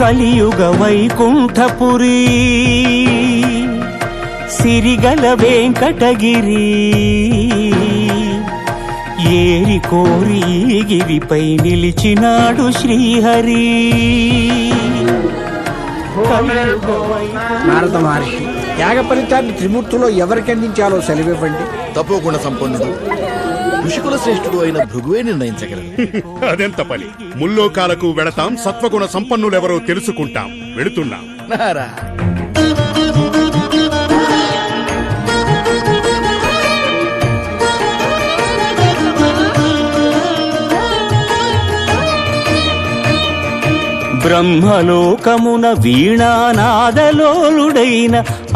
కలియుగ వైకుంఠపురి సిరిగల వెంకటగిరి ఏరి కోరి గిరిపై నిలిచినాడు శ్రీహరి. నారద మహర్షి యాగ ఫలితాన్ని త్రిమూర్తులో ఎవరికి అందించాలో సెలవివ్వండి. తపోగుణ సంపన్నుడు. ఋషికుల శ్రేష్ఠుడు అయిన భృగువే నిర్ణయించగలరు అదెంత పని? ముల్లోకాలకు వెళతాం సత్వగుణ సంపన్నులెవరో తెలుసుకుంటాం వెళుతున్నాం. నారా బ్రహ్మలోకమున వీణానాదలోలుడైన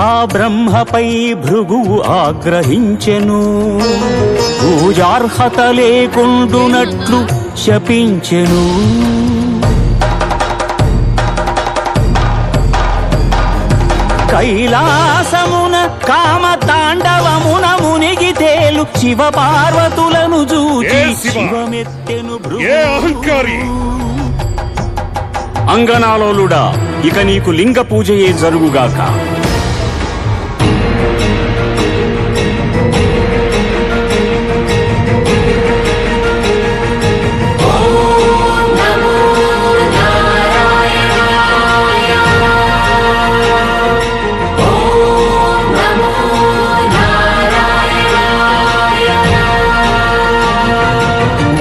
ఆ బ్రహ్మపై భృగువు ఆగ్రహించెను పూజార్హత లేకుండునట్లు శపించెను కైలాసమున కామ తాండవమున మునిగి తేలు శివ పార్వతులను చూచి? శివమెత్తెను ఏ అహంకారి? అంగనాలోలుడా ఇక నీకు లింగ పూజయే జరుగుగాక.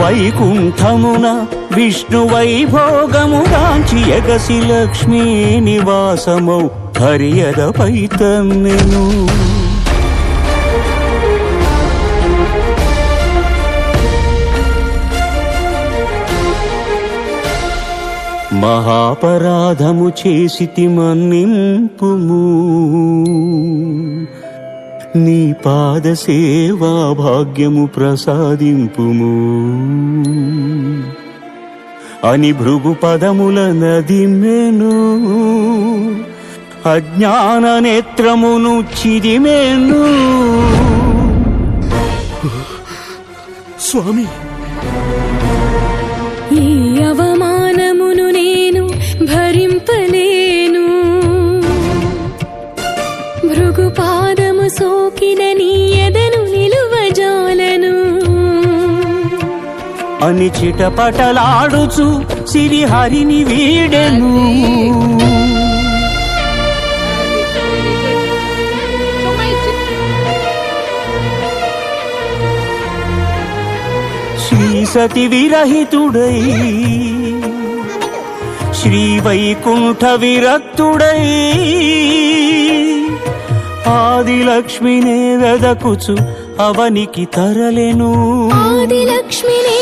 వైకుంఠమున విష్ణు వైభోగముగాంచి ఎగసి లక్ష్మీ నివాసమౌ హరియదపై తన్నెను మహాపరాధము చేసితి మన్నింపుము. నీ పాద సేవా భాగ్యము ప్రసాదింపుము. అని భృగు పదముల నదిమెను అజ్ఞాన నేత్రమును చిదిమెను స్వామి. ఈ అవమానమును నేను భరింపలేను. భృగు పాదము సోకిన నీ అని చిటపటలాడుచు సిరిహరిని వీడెను. శ్రీ సతి విరహితుడై శ్రీ వైకుంఠ విరక్తుడై ఆదిలక్ష్మినే వెదకుచు అవనికి తరలెను. ఆదిలక్ష్మినే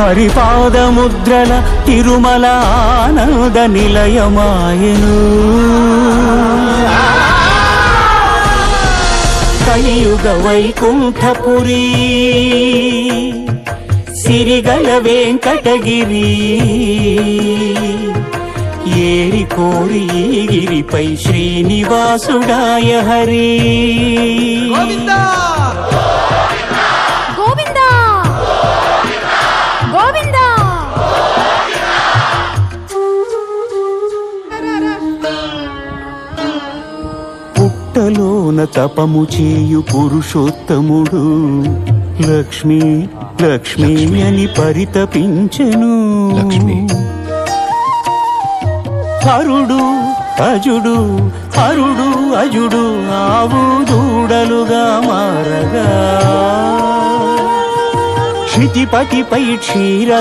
హరిపాదముద్రల తిరుమల ఆనంద నిలయమాయను. కలియుగ వైకుంఠపురి సిరిగల వెంకటగిరి ఏరి కోరి గిరిపై శ్రీనివాసుడాయ హరి. పుట్టలోన తపము చేయు పురుషోత్తముడు. లక్ష్మి లక్ష్మి అని పరితపించెను. హరుడు అజుడు హరుడు అజుడు ఆవు దూడలుగా మారగా. క్షితిపతిపై క్షీర